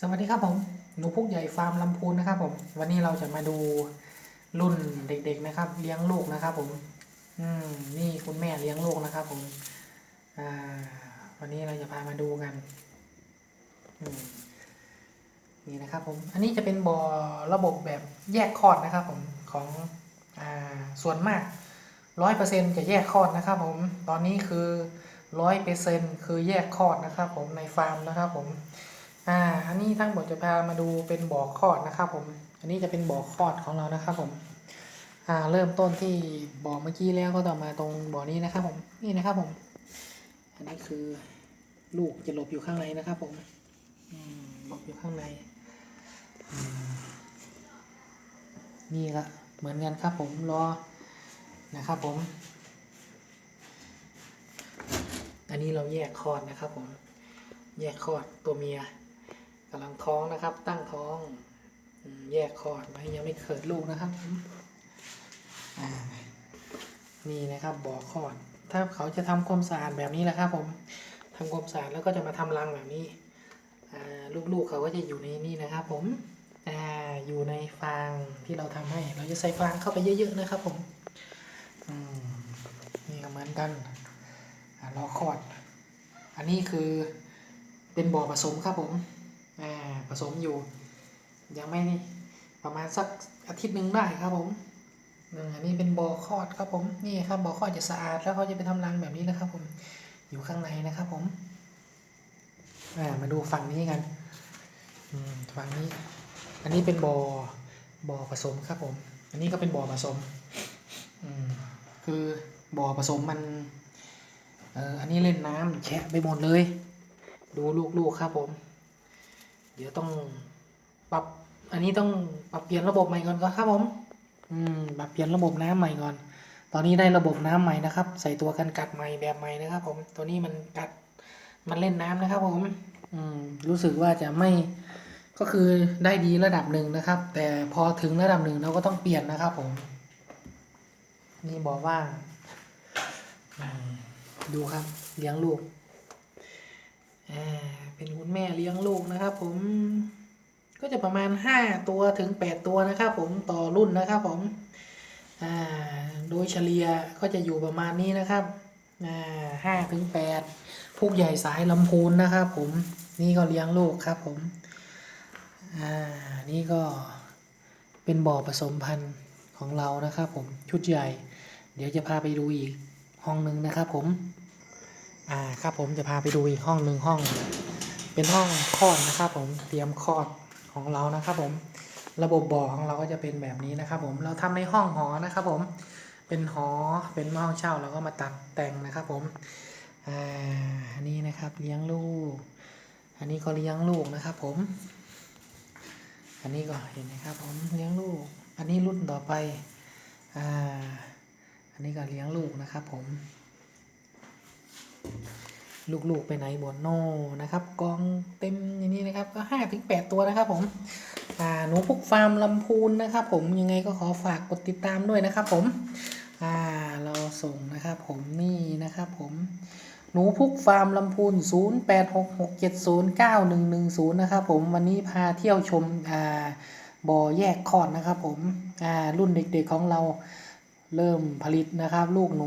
สวัสดีครับผม หนูพุกใหญ่ฟาร์มลำพูนนะครับผม วันนี้เราจะมาดูรุ่นเด็กๆนะครับ เลี้ยงลูกนะครับผม อืม นี่คุณแม่เลี้ยงลูกนะครับผม อ่า วันนี้เราจะพามาดูกัน อืม นี่นะครับผม อันนี้จะเป็นบ่อระบบแบบแยกคลอดนะครับผม ของ อ่า ส่วนมากร้อยเปอร์เซ็นจะแยกคลอดนะครับผม ตอนนี้คือร้อยเปอร์เซ็นคือแยกคลอดนะครับผมในฟาร์มนะครับผม อ่า อันนี้ทั้งหมดจะพามาดูเป็นบ่อคอดนะครับผม อันนี้จะเป็นบ่อคอดของเรานะครับผม อ่า เริ่มต้นที่บ่อเมื่อกี้แล้วก็ต่อมาตรงบ่อนี้นะครับผม นี่นะครับผม อันนี้คือลูกจะหลบอยู่ข้างในนะครับผมอืมหลบอยู่ข้างในอืมนี่ก็เหมือนกันครับผมรอนะครับผม อันนี้เราแยกคอดนะครับผม แยกคอดตัวเมีย กำลังท้องนะครับ ตั้งท้อง แยกคลอดไว้ยังไม่เกิดลูกนะครับนี่นะครับบ่อคลอด ถ้าเขาจะทำความสะอาดแบบนี้แหละครับ ผมทำความสะอาดแล้วก็จะมาทำรังแบบนี้ลูกๆเขาก็จะอยู่ในนี่นะครับ ผมออยู่ในฟางที่เราทำให้ เราจะใส่ฟางเข้าไปเยอะ ๆนะครับ ผมนี่ก็เหมือนกันรอคลอด อันนี้คือเป็นบ่อผสมครับผม ผสมอยู่ ยังไม่ประมาณสักอาทิตย์หนึ่งได้ครับผมอันนี้เป็นบ่อคลอดครับผมนี่ครับบ่อคลอดจะสะอาดแล้วเขาจะไปทำรังแบบนี้นะครับผมอยู่ข้างในนะครับผมอ่ามาดูฝั่งนี้กันฝั่งนี้ อันนี้เป็นบ่อบ่อผสมครับผม อันนี้ก็เป็นบ่อผสมอืมคือบ่อผสมมันเอออันนี้เล่นน้ำแฉะไปหมดเลย ดูลูกๆครับผม เดี๋ยวต้องปรับ อันนี้ต้องปรับเปลี่ยนระบบใหม่ก่อนครับผม อืม ปรับเปลี่ยนระบบน้ำใหม่ก่อน ตอนนี้ได้ระบบน้ำใหม่นะครับ ใส่ตัวกันกัดใหม่แบบใหม่นะครับ ผม ตัวนี้มันกัด มันเล่นน้ำนะครับ ผม อืม รู้สึกว่าจะไม่ ก็คือได้ดีระดับหนึ่งนะครับ แต่พอถึงระดับหนึ่งเราก็ต้องเปลี่ยนนะครับ ผม นี่บอกว่า ดูครับ เลี้ยงลูก อ่าเป็นคุณแม่เลี้ยงลูกนะครับ ผมก็จะประมาณห้าตัวถึงแปดตัวนะครับ ผมต่อรุ่นนะครับ ผมอ่าโดยเฉลี่ยก็จะอยู่ประมาณนี้นะครับอ่าห้าถึงแปดผู้ใหญ่สายลำพูนนะครับผมนี่ก็เลี้ยงลูกครับผมอ่านี่ก็เป็นบ่อผสมพันธุ์ของเรานะครับผมชุดใหญ่ เดี๋ยวจะพาไปดูอีกห้องหนึ่งนะครับผม อ่าครับผมจะพาไปดูอีกห้องหนึ่งห้อง เป็นห้องคลอดนะครับผมเตรียมคลอดของเรานะครับผม ระบบบ่อของเราก็จะเป็นแบบนี้นะครับผมเราทำในห้องหอนะครับผมเป็นหอเป็นห้องเช่าเราก็มาตัดแต่งนะครับผมอ่าอันนี้นะครับเลี้ยงลูก อันนี้ก็เลี้ยงลูกนะครับผม อันนี้ก็เห็นไหมครับผมเลี้ยงลูก อันนี้รุ่นต่อไปอ่าอันนี้ก็เลี้ยงลูกนะครับผม ลูกๆไปไหนบนโน่นะครับกองเต็มอย่างนี้นะครับ ก็ห้าถึงแปดตัวนะครับผมอ่าหนูพุกฟาร์มลำพูนนะครับ ผมยังไงก็ขอฝากกดติดตามด้วยนะครับ ผมอ่าเราส่งนะครับผมนี่นะครับผมหนูพุกฟาร์มลำพูน 0 8 6 6 7 0 9 1 1 0 นะครับผมวันนี้พาเที่ยวชมอ่าบ่อแยกคอดนะครับผมอ่ารุ่นเด็กๆของเราเริ่มผลิตนะครับ ลูกหนู